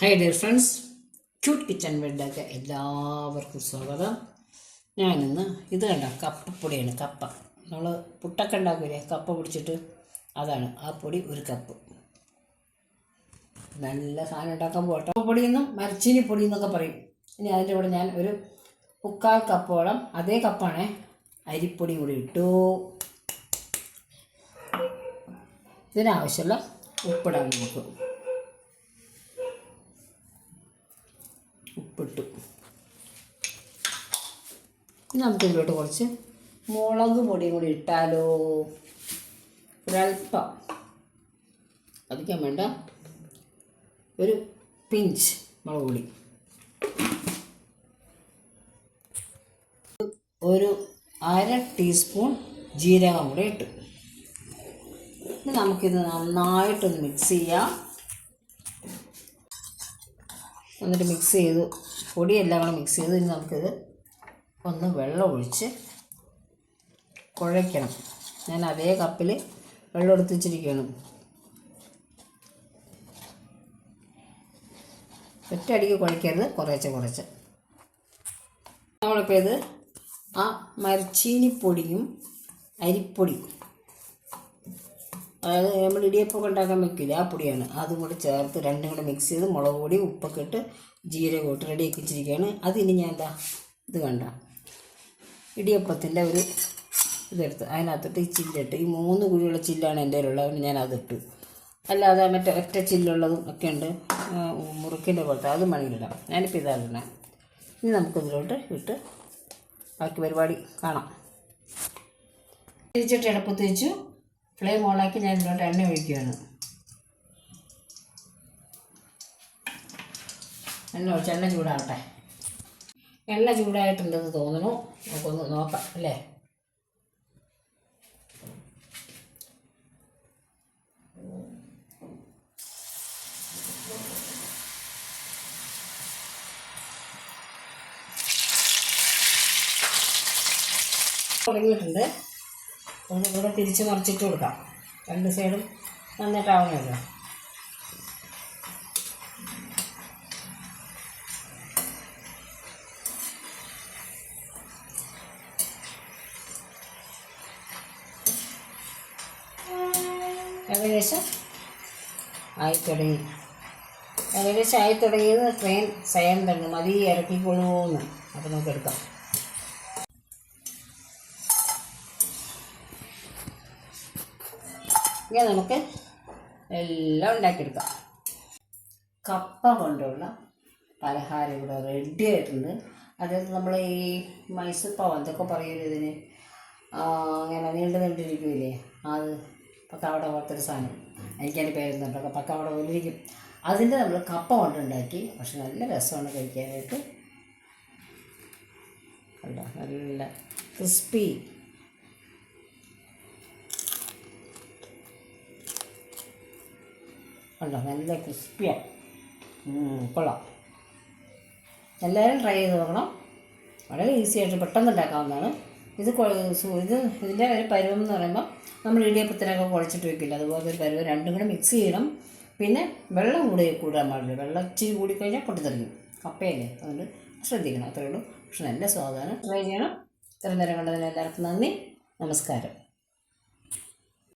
Hi dear friends cute kitchen വേൾഡിലേക്ക് എല്ലാവർക്കും സ്വാഗതം. ഞാനിന്ന് ഇത് കണ്ട? കപ്പപ്പൊടിയാണ് കപ്പ. നമ്മൾ പുട്ടൊക്കെ ഉണ്ടാക്കില്ലേ കപ്പ പിടിച്ചിട്ട് അതാണ് ആ പൊടി ഒരു കപ്പ്. നല്ല സാധനം ഉണ്ടാക്കാൻ പോകട്ടെ. കപ്പപ്പൊടി എന്നും മരച്ചീനി പൊടി എന്നൊക്കെ പറയും. ഇനി അതിന്റെ കൂടെ ഞാൻ ഒരു മുക്കാൽ കപ്പോളം അതേ കപ്പാണേ അരിപ്പൊടി കൂടി ഇട്ടു. ഇതിനാവശ്യമുള്ള ഉപ്പിടാൻ നമുക്ക് ഉപ്പിട്ടു ഇനി നമുക്ക് ഇതിലോട്ട് കുറച്ച് മുളക് പൊടിയും കൂടി ഇട്ടാലോ? ഒരൽപ്പം. അധികം വേണ്ട. ഒരു പിഞ്ച് മുളക് പൊടി. ഒരു അര ടീസ്പൂൺ ജീരകം കൂടെ ഇട്ടു. ഇനി നമുക്കിത് നന്നായിട്ടൊന്ന് മിക്സ് ചെയ്യാം. എന്നിട്ട് മിക്സ് ചെയ്തു. പൊടിയെല്ലാം കൂടെ മിക്സ് ചെയ്ത് ഇനി നമുക്കിത് ഒന്ന് വെള്ളം ഒഴിച്ച് കുഴയ്ക്കണം. ഞാൻ അതേ കപ്പിൽ വെള്ളം എടുത്ത് വെച്ചിരിക്കുകയാണ്. ഒറ്റയടിക്ക് കുഴയ്ക്കരുത്. കുറേശ്ശെ കുറച്ച് നമ്മളിപ്പോൾ ഇത് ആ മരച്ചീനിപ്പൊടിയും അരിപ്പൊടിയും അതായത് നമ്മൾ ഇടിയപ്പമൊക്കെ ഉണ്ടാക്കാൻ വെക്കില്ല ആ പൊടിയാണ്. അതും കൂടെ ചേർത്ത് രണ്ടും കൂടെ മിക്സ് ചെയ്ത് മുളക് പൊടി ഉപ്പൊക്കെ ഇട്ട് ജീരകം ഇട്ട് റെഡിയാക്കി വെച്ചിരിക്കുകയാണ്. അതിന് ഞാൻ എന്താ ഇത് കണ്ട. ഇടിയപ്പത്തിന്റെ ഒരു ഇതെടുത്ത് അതിനകത്തിട്ട് ഈ ചില്ലിട്ട് ഈ മൂന്ന് കുഴിയുള്ള ചില്ലാണ് എന്റെ കയ്യിലുള്ളത്. ഞാൻ അതിട്ടു അല്ലാതെ മറ്റേ ഒറ്റ ചില്ലുള്ളതും ഒക്കെ ഉണ്ട്. മുറുക്കിന്റെ പോലത്തെ. അതും വേണമെങ്കിലിടാം ഞാനിപ്പോൾ ഇതാണ് ഇനി നമുക്കിതിലോട്ട് ഇട്ട് ബാക്കി പരിപാടി കാണാം. തിരിച്ചിട്ട് വെച്ചു ഫ്ലെയിം ഓണാക്കി ഞാൻ ഇതിലോട്ട് എണ്ണ ഒഴിക്കുകയാണ്. എണ്ണ ഒഴിച്ച് എണ്ണ ചൂടാവട്ടെ. എണ്ണ ചൂടായിട്ടുണ്ടെന്ന് തോന്നുന്നു. നമുക്കൊന്ന് നോക്കാം അല്ലേ? തുടങ്ങിയിട്ടുണ്ട്. ഒന്ന് കൂടെ തിരിച്ച് മറിച്ചിട്ട് കൊടുക്കാം. രണ്ട് സൈഡും നന്നായിട്ടാവുന്നല്ലോ ഏകദേശം ആയി തുടങ്ങി ഏകദേശം ആയി തുടങ്ങിയത് ട്രെയിൻ സ്വയം തന്നെ മതി ഇറക്കിക്കൊള്ളൂന്ന് അപ്പോൾ നമുക്ക് എടുക്കാം. ഇനി നമുക്ക് എല്ലാം ഉണ്ടാക്കിയെടുക്കാം. കപ്പ കൊണ്ടുള്ള പലഹാരം ഇവിടെ റെഡി ആയിട്ടുണ്ട്. അതായത് നമ്മൾ ഈ മൈസൂർ പാവ് എന്തൊക്കെ പറയുന്നത് ഇതിന്? അങ്ങനെ നീണ്ടു നീണ്ടിരിക്കില്ലേ അത് പക്കാവട പോലത്തെ ഒരു സാധനം. എനിക്കതിന്റെ പേരുന്നുണ്ടോ. പക്കാവട പോലെ ഇരിക്കും. അതിന്റെ നമ്മൾ കപ്പ കൊണ്ടുണ്ടാക്കി. പക്ഷെ നല്ല രസമാണ് കഴിക്കാനായിട്ട്. അല്ല നല്ല ക്രിസ്പി കണ്ടോ? നല്ല ക്രിസ്പിയാണ് കൊള്ളാം. എല്ലാവരും ട്രൈ ചെയ്ത് നോക്കണം. വളരെ ഈസി ആയിട്ട് പെട്ടെന്ന് ഉണ്ടാക്കാവുന്നതാണ്. ഇത് ഇത് ഇതിന്റെ ഒരു പരുവം എന്ന് പറയുമ്പോൾ നമ്മൾ ഇടിയപ്പത്തിനൊക്കെ കുഴച്ചിട്ട് വെക്കില്ല. അതുപോലെ ഒരു പരുവം രണ്ടും കൂടെ മിക്സ് ചെയ്യണം. പിന്നെ വെള്ളം കൂടി കൂടാൻ പാടില്ല. വെള്ളം ഇച്ചിരി കൂടിക്കഴിഞ്ഞാൽ പൊട്ടിത്തെറിക്കും കപ്പയല്ലേ? അതുകൊണ്ട് ശ്രദ്ധിക്കണം. അത്രയേ ഉള്ളൂ. പക്ഷെ നല്ല സ്വാദാണ്. ട്രൈ ചെയ്യണം. ഇത്രയും നേരം കണ്ടതിന് എല്ലാവർക്കും നന്ദി. നമസ്കാരം.